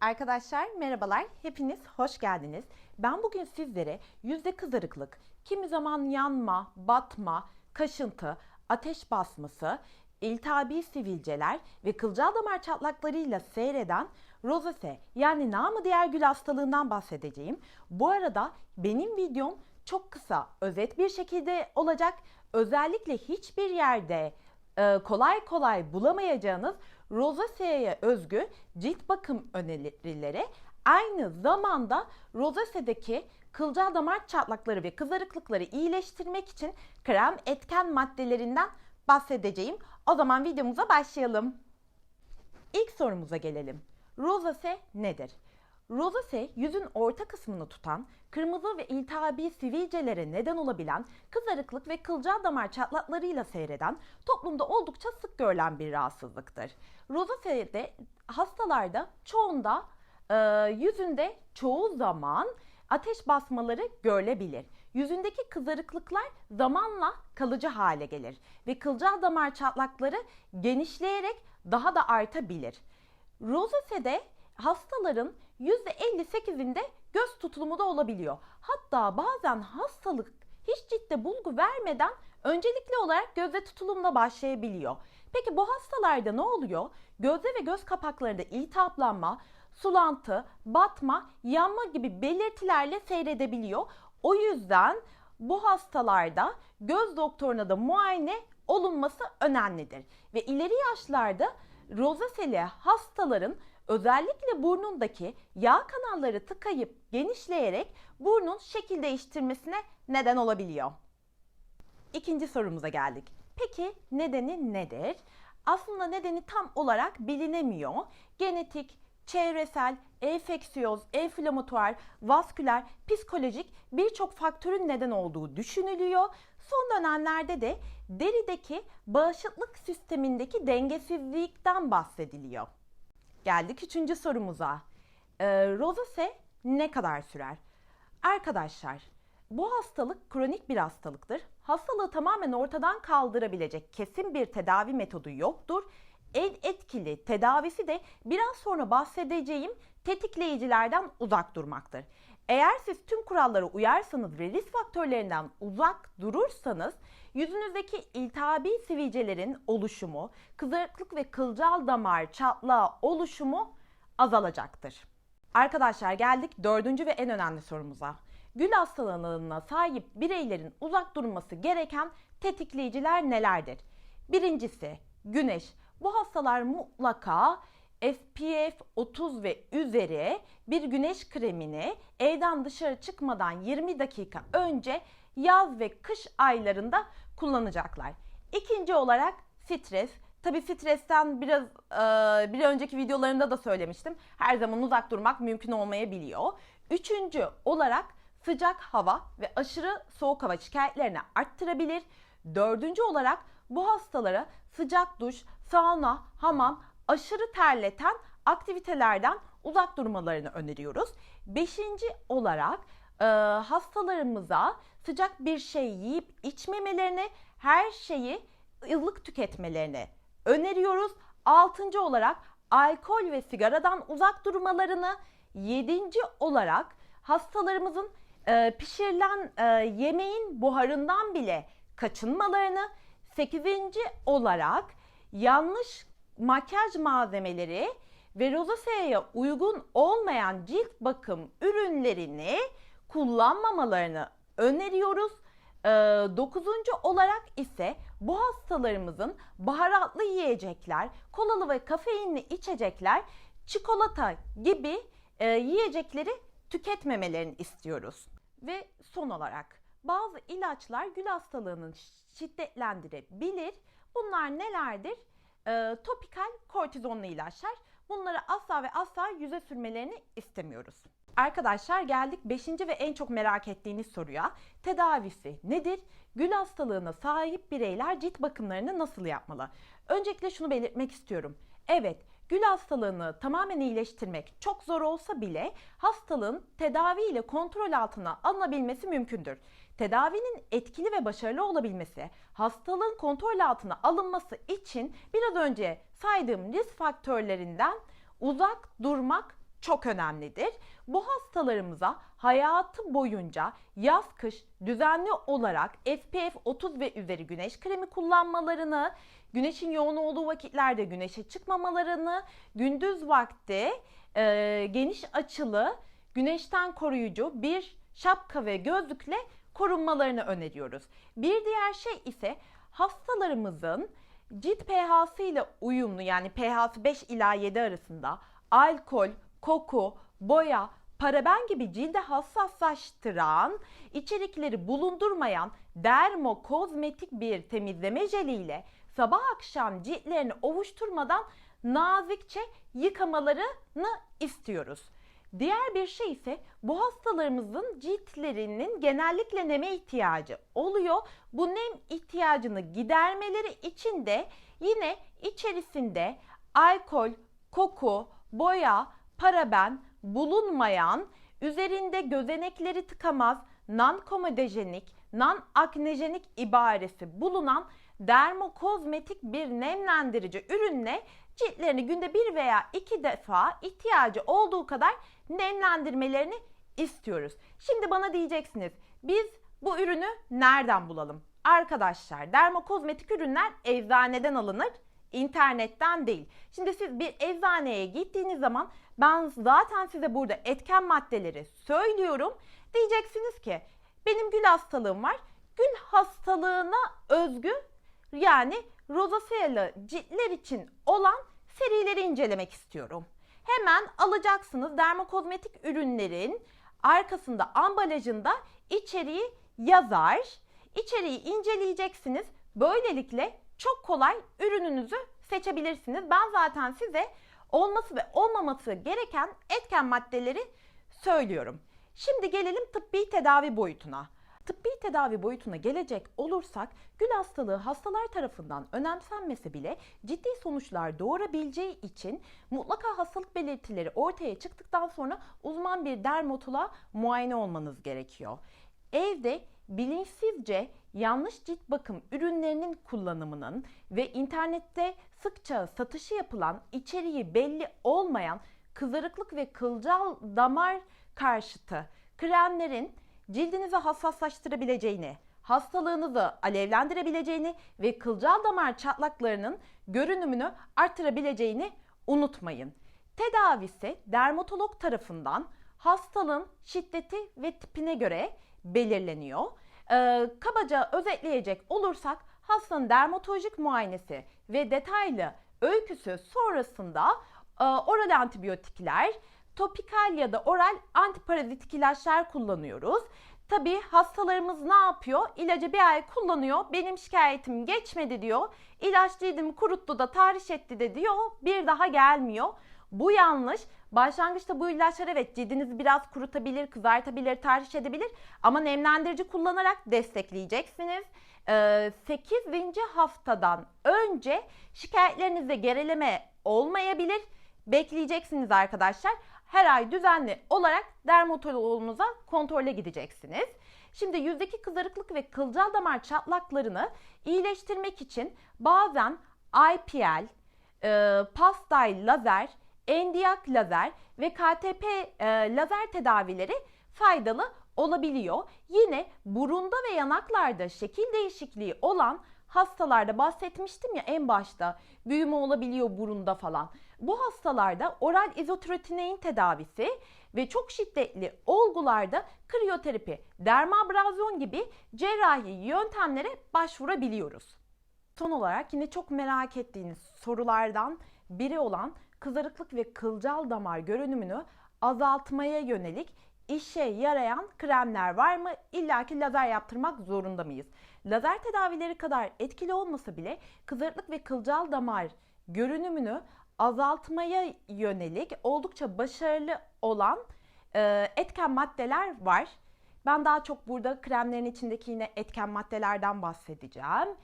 Arkadaşlar merhabalar, hepiniz hoş geldiniz. Ben bugün sizlere yüzde kızarıklık, kimi zaman yanma, batma, kaşıntı, ateş basması, iltihabi sivilceler ve kılcal damar çatlaklarıyla seyreden rozase yani namı diğer gül hastalığından bahsedeceğim. Bu arada benim videom çok kısa, özet bir şekilde olacak. Özellikle hiçbir yerde kolay kolay bulamayacağınız rozasea'ya özgü cilt bakım önerileri aynı zamanda rozasea'daki kılcal damar çatlakları ve kızarıklıkları iyileştirmek için krem etken maddelerinden bahsedeceğim. O zaman videomuza başlayalım. İlk sorumuza gelelim. Rozase nedir? Rozase yüzün orta kısmını tutan, kırmızı ve iltihabi sivilcelere neden olabilen, kızarıklık ve kılcal damar çatlaklarıyla seyreden, toplumda oldukça sık görülen bir rahatsızlıktır. Rozase'de hastalarda çoğunda e, yüzünde çoğu zaman ateş basmaları görülebilir. Yüzündeki kızarıklıklar zamanla kalıcı hale gelir ve kılcal damar çatlakları genişleyerek daha da artabilir. Rozase'de hastaların %58'inde göz tutulumu da olabiliyor. Hatta bazen hastalık hiç ciltte bulgu vermeden öncelikli olarak gözde tutulumda başlayabiliyor. Peki bu hastalarda ne oluyor? Gözde ve göz kapaklarında iltihaplanma, sulantı, batma, yanma gibi belirtilerle seyredebiliyor. O yüzden bu hastalarda göz doktoruna da muayene olunması önemlidir. Ve ileri yaşlarda rozaseli hastaların özellikle burnundaki yağ kanalları tıkayıp genişleyerek burnun şekil değiştirmesine neden olabiliyor. İkinci sorumuza geldik. Peki nedeni nedir? Aslında nedeni tam olarak bilinemiyor. Genetik, çevresel, enfeksiyoz, enflamatuar, vasküler, psikolojik birçok faktörün neden olduğu düşünülüyor. Son dönemlerde de derideki bağışıklık sistemindeki dengesizlikten bahsediliyor. Geldik üçüncü sorumuza. Ee, rozase ne kadar sürer? Arkadaşlar bu hastalık kronik bir hastalıktır. Hastalığı tamamen ortadan kaldırabilecek kesin bir tedavi metodu yoktur. En etkili tedavisi de biraz sonra bahsedeceğim tetikleyicilerden uzak durmaktır. Eğer siz tüm kurallara uyarsanız ve risk faktörlerinden uzak durursanız yüzünüzdeki iltihabi sivilcelerin oluşumu, kızarıklık ve kılcal damar çatlağı oluşumu azalacaktır. Arkadaşlar geldik dördüncü ve en önemli sorumuza. Gül hastalığına sahip bireylerin uzak durması gereken tetikleyiciler nelerdir? Birincisi güneş. Bu hastalar mutlaka SPF 30 ve üzeri bir güneş kremini evden dışarı çıkmadan 20 dakika önce yaz ve kış aylarında kullanacaklar. İkinci olarak stres. Tabi stresten biraz e, bir önceki videolarımda da söylemiştim. Her zaman uzak durmak mümkün olmayabiliyor. Üçüncü olarak sıcak hava ve aşırı soğuk hava şikayetlerini arttırabilir. Dördüncü olarak bu hastalara sıcak duş, sauna, hamam, aşırı terleten aktivitelerden uzak durmalarını öneriyoruz. Beşinci olarak e, hastalarımıza sıcak bir şey yiyip içmemelerini, her şeyi ılık tüketmelerini öneriyoruz. Altıncı olarak alkol ve sigaradan uzak durmalarını, yedinci olarak hastalarımızın e, pişirilen e, yemeğin buharından bile kaçınmalarını, sekizinci olarak yanlış makyaj malzemeleri ve rozasea'ya uygun olmayan cilt bakım ürünlerini kullanmamalarını öneriyoruz. Ee, dokuzuncu olarak ise bu hastalarımızın baharatlı yiyecekler, kolalı ve kafeinli içecekler, çikolata gibi e, yiyecekleri tüketmemelerini istiyoruz. Ve son olarak bazı ilaçlar gül hastalığını şiddetlendirebilir. Bunlar nelerdir? Ee, topikal kortizonlu ilaçlar. Bunları asla ve asla yüze sürmelerini istemiyoruz. Arkadaşlar geldik 5. ve en çok merak ettiğiniz soruya. Tedavisi nedir? Gül hastalığına sahip bireyler cilt bakımlarını nasıl yapmalı? Öncelikle şunu belirtmek istiyorum. Evet, gül hastalığını tamamen iyileştirmek çok zor olsa bile hastalığın tedavi ile kontrol altına alınabilmesi mümkündür. Tedavinin etkili ve başarılı olabilmesi, hastalığın kontrol altına alınması için biraz önce saydığım risk faktörlerinden uzak durmak çok önemlidir. Bu hastalarımıza hayatı boyunca yaz kış düzenli olarak SPF 30 ve üzeri güneş kremi kullanmalarını, güneşin yoğun olduğu vakitlerde güneşe çıkmamalarını, gündüz vakti e, geniş açılı güneşten koruyucu bir şapka ve gözlükle korunmalarını öneriyoruz. Bir diğer şey ise hastalarımızın cilt pH'sı ile uyumlu yani pH'sı 5 ila 7 arasında alkol, koku, boya, paraben gibi cilde hassaslaştıran içerikleri bulundurmayan dermokozmetik bir temizleme jeliyle sabah akşam ciltlerini ovuşturmadan nazikçe yıkamalarını istiyoruz. Diğer bir şey ise bu hastalarımızın ciltlerinin genellikle neme ihtiyacı oluyor. Bu nem ihtiyacını gidermeleri için de yine içerisinde alkol, koku, boya, paraben bulunmayan, üzerinde gözenekleri tıkamaz, non-komodejenik, non-aknejenik ibaresi bulunan dermokozmetik bir nemlendirici ürünle ciltlerini günde bir veya iki defa ihtiyacı olduğu kadar nemlendirmelerini istiyoruz. Şimdi bana diyeceksiniz biz bu ürünü nereden bulalım? Arkadaşlar dermokozmetik ürünler eczaneden alınır internetten değil. Şimdi siz bir eczaneye gittiğiniz zaman ben zaten size burada etken maddeleri söylüyorum. Diyeceksiniz ki benim gül hastalığım var. Gül hastalığına özgü yani rozacealı ciltler için olan serileri incelemek istiyorum. Hemen alacaksınız dermokozmetik ürünlerin arkasında ambalajında içeriği yazar. İçeriği inceleyeceksiniz. Böylelikle çok kolay ürününüzü seçebilirsiniz. Ben zaten size olması ve olmaması gereken etken maddeleri söylüyorum. Şimdi gelelim tıbbi tedavi boyutuna. Tıbbi tedavi boyutuna gelecek olursak gül hastalığı hastalar tarafından önemsenmese bile ciddi sonuçlar doğurabileceği için mutlaka hastalık belirtileri ortaya çıktıktan sonra uzman bir dermatoloğa muayene olmanız gerekiyor. Evde bilinçsizce yanlış cilt bakım ürünlerinin kullanımının ve internette sıkça satışı yapılan içeriği belli olmayan kızarıklık ve kılcal damar karşıtı kremlerin cildinizi hassaslaştırabileceğini, hastalığınızı alevlendirebileceğini ve kılcal damar çatlaklarının görünümünü artırabileceğini unutmayın. Tedavisi dermatolog tarafından hastalığın şiddeti ve tipine göre belirleniyor. Ee, kabaca özetleyecek olursak hastanın dermatolojik muayenesi ve detaylı öyküsü sonrasında e, oral antibiyotikler, topikal ya da oral antiparazitik ilaçlar kullanıyoruz. Tabi hastalarımız ne yapıyor? İlacı bir ay kullanıyor. Benim şikayetim geçmedi diyor. İlaç cildimi kuruttu da tahriş etti de diyor. Bir daha gelmiyor. Bu yanlış. Başlangıçta bu ilaçlar evet cildinizi biraz kurutabilir, kızartabilir, tahriş edebilir ama nemlendirici kullanarak destekleyeceksiniz. 8. Ee, haftadan önce şikayetlerinizde gerileme olmayabilir. Bekleyeceksiniz arkadaşlar. Her ay düzenli olarak dermatoloğunuza kontrole gideceksiniz. Şimdi yüzdeki kızarıklık ve kılcal damar çatlaklarını iyileştirmek için bazen IPL, e, pastay lazer, endiyak lazer ve KTP e, lazer tedavileri faydalı olabiliyor. Yine burunda ve yanaklarda şekil değişikliği olan hastalarda bahsetmiştim ya en başta büyüme olabiliyor burunda falan. Bu hastalarda oral izotrotinein tedavisi ve çok şiddetli olgularda kriyoterapi, dermabrazyon gibi cerrahi yöntemlere başvurabiliyoruz. Son olarak yine çok merak ettiğiniz sorulardan biri olan kızarıklık ve kılcal damar görünümünü azaltmaya yönelik işe yarayan kremler var mı? İlla ki lazer yaptırmak zorunda mıyız? Lazer tedavileri kadar etkili olmasa bile kızarıklık ve kılcal damar görünümünü azaltmaya yönelik oldukça başarılı olan e, etken maddeler var. Ben daha çok burada kremlerin içindeki yine etken maddelerden bahsedeceğim.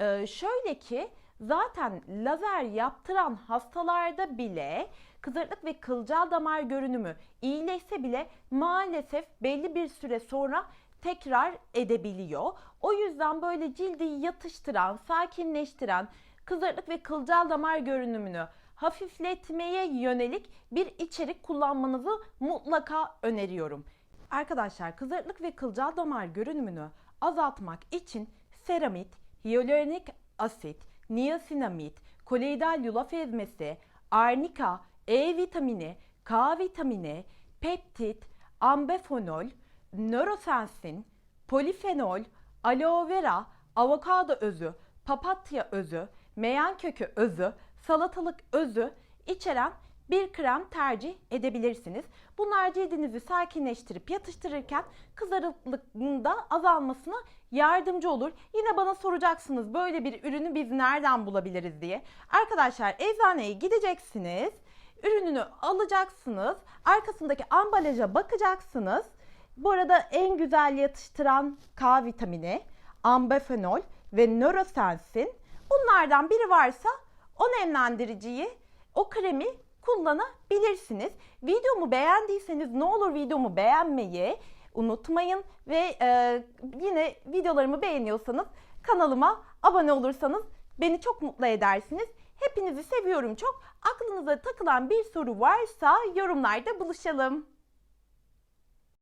E, şöyle ki zaten lazer yaptıran hastalarda bile kızarıklık ve kılcal damar görünümü iyileşse bile maalesef belli bir süre sonra tekrar edebiliyor. O yüzden böyle cildi yatıştıran, sakinleştiren, kızarıklık ve kılcal damar görünümünü hafifletmeye yönelik bir içerik kullanmanızı mutlaka öneriyorum. Arkadaşlar kızarıklık ve kılcal damar görünümünü azaltmak için seramit, hyaluronik asit, niasinamid, koloidal yulaf ezmesi, arnika, E vitamini, K vitamini, peptit, ambefenol, nörosensin, polifenol, aloe vera, avokado özü, papatya özü, meyan kökü özü, salatalık özü içeren bir krem tercih edebilirsiniz. Bunlar cildinizi sakinleştirip yatıştırırken kızarıklığın da azalmasına yardımcı olur. Yine bana soracaksınız böyle bir ürünü biz nereden bulabiliriz diye. Arkadaşlar eczaneye gideceksiniz. Ürününü alacaksınız. Arkasındaki ambalaja bakacaksınız. Bu arada en güzel yatıştıran K vitamini, ambefenol ve nörosensin. Bunlardan biri varsa o nemlendiriciyi, o kremi kullanabilirsiniz. Videomu beğendiyseniz ne olur videomu beğenmeyi unutmayın ve e, yine videolarımı beğeniyorsanız kanalıma abone olursanız beni çok mutlu edersiniz. Hepinizi seviyorum çok. Aklınıza takılan bir soru varsa yorumlarda buluşalım.